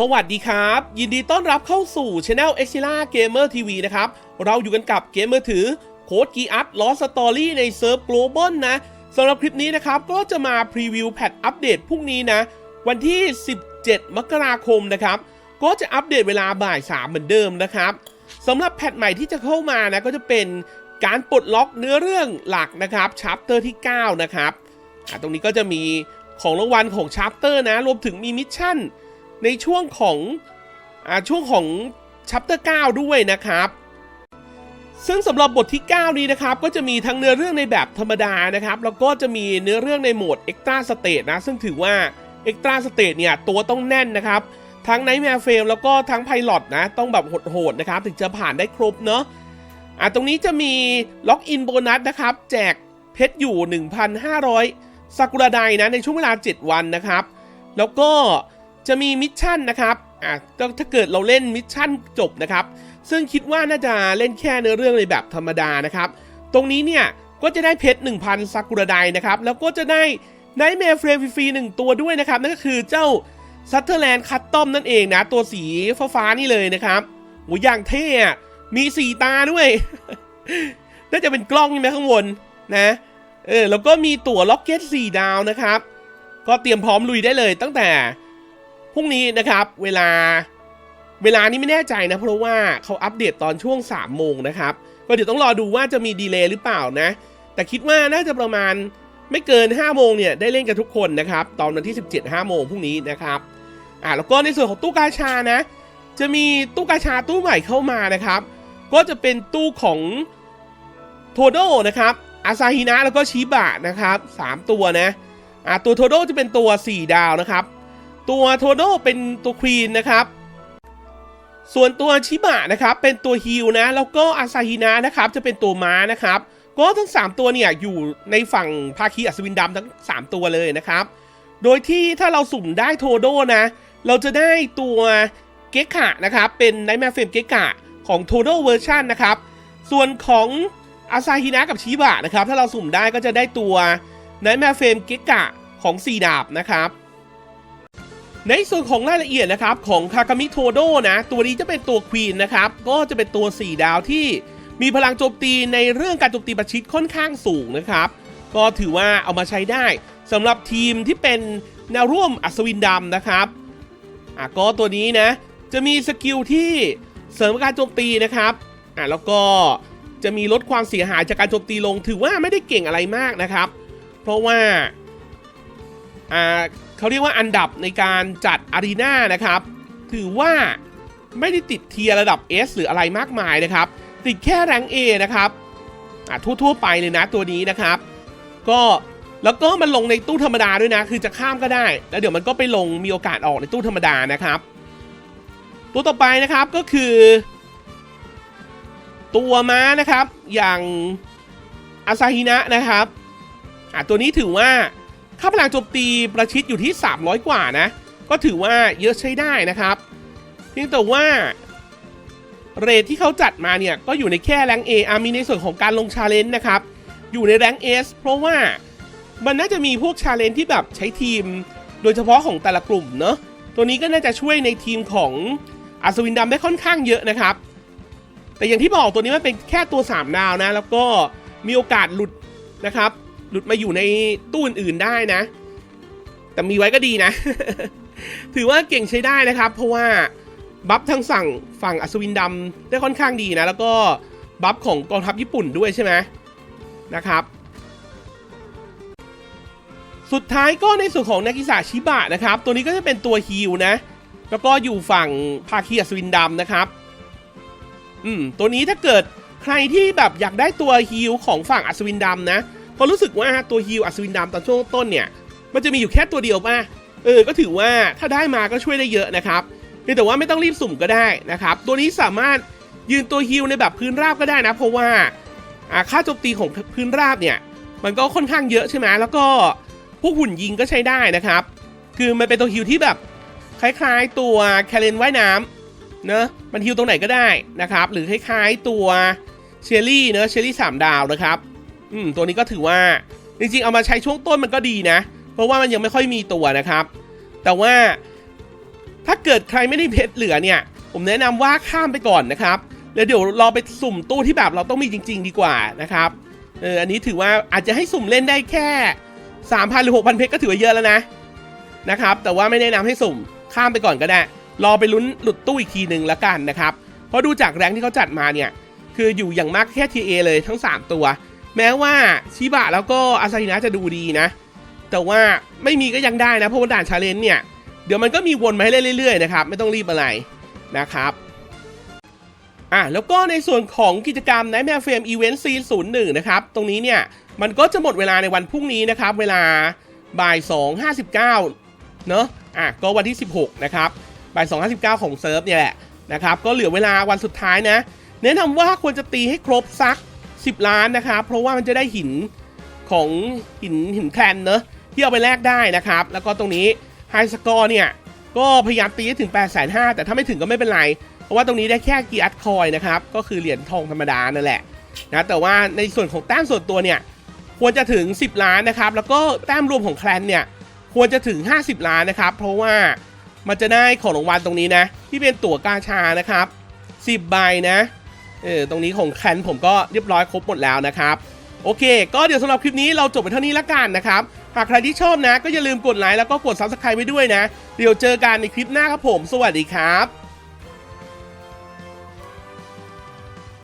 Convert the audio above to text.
สวัสดีครับ ยินดีต้อนรับเข้าสู่ช anel e x i l a Gamer TV นะครับ เราอยู่กันกับเกมมือถือโค้ดกีอัพลอสตอรี่ในเซิร์ฟ global นะสำหรับคลิปนี้นะครับ ก็จะมาพรีวิวแพทอัปเดตพรุ่งนี้นะ วันที่ 17 มกราคมนะครับ ก็จะอัปเดตเวลาบ่าย 3 เหมือนเดิมนะครับสำหรับแพทใหม่ที่จะเข้ามานะก็จะเป็นการปลดล็อกเนื้อเรื่องหลักนะครับชัปเตอร์ที่ 9 นะครับตรงนี้ก็จะมีของรางวัลของชัปเตอร์นะรวมถึงมีมิชชั่น ในช่วงของอาช่วงของชัปเตอร์9ด้วยนะครับ ซึ่งสำหรับบทที่ 9 นี้นะครับ ก็จะมีทั้งเนื้อเรื่องในแบบธรรมดานะครับ แล้วก็จะมีเนื้อเรื่องในโหมด Extra State นะ ซึ่งถือว่า Extra State เนี่ย ตัวต้องแน่นนะครับ ทั้ง Nightmare Frame แล้วก็ทั้ง Pilot นะ ต้องแบบโหดๆนะครับ ถึงจะผ่านได้ครบเนาะอะตรงนี้จะมีล็อกอินโบนัสนะครับ แจกเพชรอยู่ 1,500ซากุระไดนะ ในช่วงเวลา 7 วันนะครับ แล้วก็ จะมีมิชชั่นนะครับอะก็ถ้าเกิดเราเล่นมิชชั่นจบนะครับ ซึ่งคิดว่าน่าจะเล่นแค่เนื้อเรื่องในแบบธรรมดานะครับ ตรงนี้เนี่ยก็จะได้เพชร1,000ซากุระไดนะครับ แล้วก็จะได้ไนท์แมร์เฟรมฟรีหนึ่งตัวด้วยนะครับ นั่นก็คือเจ้าซัตเทอร์แลนด์คัตตอมนั่นเองนะ ตัวสีฟ้าๆนี่เลยนะครับโหอย่างเท่อะมี4ตาด้วย น่าจะเป็นกล้องใช่ไหมข้างบนนะเออแล้วก็มีตั๋วล็อกเก็ต4ดาวนะครับ ก็เตรียมพร้อมลุยได้เลยตั้งแต่ พรุ่งนี้นะครับเวลาเวลานี้ไม่แน่ใจนะ เพราะว่าเขาอัปเดตตอนช่วง3โมงนะครับ ก็เดี๋ยวต้องรอดูว่าจะมีดีเลย์หรือเปล่านะ แต่คิดว่าน่าจะประมาณไม่เกิน 5 โมงเนี่ยได้เล่นกันทุกคนนะครับ ตอนวันที่ 17 5 โมงพรุ่งนี้นะครับอ่าแล้วก็ในส่วนของตู้กาชานะ จะมีตู้กาชาตู้ใหม่เข้ามานะครับ ก็จะเป็นตู้ของโทโดนะครับอาซาฮินะแล้วก็ชิบะนะครับสามตัวนะอ่าตัวโทโดจะเป็นตัว 4 ดาวนะครับ ตัวโทโดเป็นตัวควีนนะครับ ส่วนตัวชิบะนะครับเป็นตัวฮิลนะ แล้วก็อาซาฮินะนะครับจะเป็นตัวม้านะครับ ก็ทั้ง 3 ตัวเนี่ยอยู่ในฝั่งภาคีอัศวินดำทั้ง 3 ตัวเลยนะครับ โดยที่ถ้าเราสุ่มได้โทโดนะ เราจะได้ตัวเกกะนะครับ เป็นไนท์แมร์เฟมเกกะของโทโดเวอร์ชันนะครับ ส่วนของอาซาฮินะกับชิบะนะครับ ถ้าเราสุ่มได้ก็จะได้ตัวไนท์แมร์เฟมเกกะของสีดาบนะครับ ในส่วนของรายละเอียดนะครับของคากามิโทโดนะ ตัวนี้จะเป็นตัวควีนนะครับ ก็จะเป็นตัว 4 ดาวที่มีพลังโจมตีในเรื่องการโจมตีประชิดค่อนข้างสูงนะครับ ก็ถือว่าเอามาใช้ได้สำหรับทีมที่เป็นแนวร่วมอัศวินดำนะครับอะก็ตัวนี้นะ จะมีสกิลที่เสริมการโจมตีนะครับอะแล้วก็จะมีลดความเสียหายจากการโจมตีลง ถือว่าไม่ได้เก่งอะไรมากนะครับ เพราะว่าอ่า เขาเรียกว่าอันดับในการจัดอารีนานะครับ ถือว่าไม่ได้ติดเทียร์ระดับ S หรืออะไรมากมายนะครับ ติดแค่แรง A นะครับอะทั่วๆไปเลยนะตัวนี้นะครับ ก็แล้วก็มันลงในตู้ธรรมดาด้วยนะ คือจะข้ามก็ได้ แล้วเดี๋ยวมันก็ไปลงมีโอกาสออกในตู้ธรรมดานะครับ ตัวต่อไปนะครับก็คือ ตัวม้านะครับ อย่างอาซาฮินะนะครับอะตัวนี้ถือว่า ค่าพลังโจมตีประชิดอยู่ที่ 300 กว่านะ ก็ถือว่าเยอะใช้ได้นะครับ เพียงแต่ว่า เรทที่เขาจัดมาเนี่ยก็อยู่ในแค่แรง A อามีในส่วนของการลงชาเลนจ์นะครับ อยู่ในแรง S เพราะว่ามันน่าจะมีพวกชาเลนจ์ที่แบบใช้ทีม โดยเฉพาะของแต่ละกลุ่มเนาะ ตัวนี้ก็น่าจะช่วยในทีมของอัศวินดำได้ค่อนข้างเยอะนะครับ แต่อย่างที่บอกตัวนี้มันเป็นแค่ตัว 3 ดาวนะ แล้วก็มีโอกาสหลุดนะครับ หลุดมาอยู่ในตู้อื่นๆได้นะ แต่มีไว้ก็ดีนะ ถือว่าเก่งใช้ได้นะครับ เพราะว่าบัฟทั้งสั่งฝั่งอัศวินดำได้ค่อนข้างดีนะ แล้วก็บัฟของกองทัพญี่ปุ่นด้วยใช่ไหมนะครับ สุดท้ายก็ในส่วนของนากิสาชิบะนะครับ ตัวนี้ก็จะเป็นตัวฮิลนะ แล้วก็อยู่ฝั่งภาคีอัศวินดำนะครับ อืม ตัวนี้ถ้าเกิดใครที่แบบอยากได้ตัวฮิลของฝั่งอัศวินดำนะ พราะรู้สึกว่าตัวฮิลอัศวินดำตอนช่วงต้นเนี่ย มันจะมีอยู่แค่ตัวเดียวป่ะ เออ ก็ถือว่าถ้าได้มาก็ช่วยได้เยอะนะครับแต่ว่าไม่ต้องรีบสุ่มก็ได้นะครับ ตัวนี้สามารถยืนตัวฮิลในแบบพื้นราบก็ได้นะ เพราะว่าอ่าค่าโจมตีของพื้นราบเนี่ย มันก็ค่อนข้างเยอะใช่ไหมแล้วก็พวกหุ่นยิงก็ใช้ได้นะครับ คือมันเป็นตัวฮิลที่แบบคล้ายๆ ตัวแคเรนว่ายน้ำเนอะมันฮิลตรงไหนก็ได้นะครับ หรือคล้ายๆตัวเชอรี่เนอะเชอรี่สามดาวนะครับ อืมตัวนี้ก็ถือว่าจริงๆ เอามาใช้ช่วงต้นมันก็ดีนะ เพราะว่ามันยังไม่ค่อยมีตัวนะครับ แต่ว่าถ้าเกิดใครไม่ได้เพชรเหลือเนี่ย ผมแนะนำว่าข้ามไปก่อนนะครับแล้วเดี๋ยวรอไปสุ่มตู้ที่แบบเราต้องมีจริง ๆ ดีกว่านะครับเอออันนี้ถือว่าอาจจะให้สุ่มเล่นได้แค่3,000หรือ6,000เพชรก็ถือว่าเยอะแล้วนะนะครับ แต่ว่าไม่แนะนำให้สุ่มข้ามไปก่อนก็ได้ รอไปลุ้นหลุดตู้อีกทีหนึ่งละกันนะครับ เพราะดูจากแรงที่เขาจัดมาเนี่ย คืออยู่อย่างมากแค่ TA เลยทั้ง 3 ตัว แม้ว่าชิบะแล้วก็อาซาฮินะจะดูดีนะ แต่ว่าไม่มีก็ยังได้นะ เพราะว่าด่านชาเลนจ์เนี่ย เดี๋ยวมันก็มีวนมาให้เล่นเรื่อยๆนะครับ ไม่ต้องรีบอะไรนะครับอะแล้วก็ในส่วนของกิจกรรม Nightmare Frame Event C 0 1นะครับ ตรงนี้เนี่ย มันก็จะหมดเวลาในวันพรุ่งนี้นะครับ เวลาบ่าย2.59เนอะอะก็วันที่16นะครับบ่าย2.59ของเซิร์ฟเนี่ยแหละนะครับ ก็เหลือเวลาวันสุดท้ายนะ แนะนำว่าควรจะตีให้ครบสัก 10 ล้านนะครับ เพราะว่ามันจะได้หินของหินหินแคลนเนอะที่เอาไปแลกได้นะครับ แล้วก็ตรงนี้ไฮสกอร์เนี่ย ก็พยายามตีให้ถึง8 5 0 0 0แต่ถ้าไม่ถึงก็ไม่เป็นไร เพราะว่าตรงนี้ได้แค่กีอัดคอยนะครับ ก็คือเหรียญทองธรรมดานั่นแหละนะแต่ว่าในส่วนของแต้มส่วนตัวเนี่ย ควรจะถึง 10 ล้านนะครับ แล้วก็แต้มรวมของแคลนเนี่ยควรจะถึง 50 ล้านนะครับ เพราะว่ามันจะได้ของรางวัลตรงนี้นะ ที่เป็นตั๋วกาชานะครับ 10 ใบนะ เออตรงนี้ของแคนผมก็เรียบร้อยครบหมดแล้วนะครับโอเค ก็เดี๋ยวสำหรับคลิปนี้เราจบไปเท่านี้ละกันนะครับ หากใครที่ชอบนะ ก็อย่าลืมกดไลค์แล้วก็กด subscribe ไว้ด้วยนะ เดี๋ยวเจอกันในคลิปหน้าครับผม สวัสดีครับ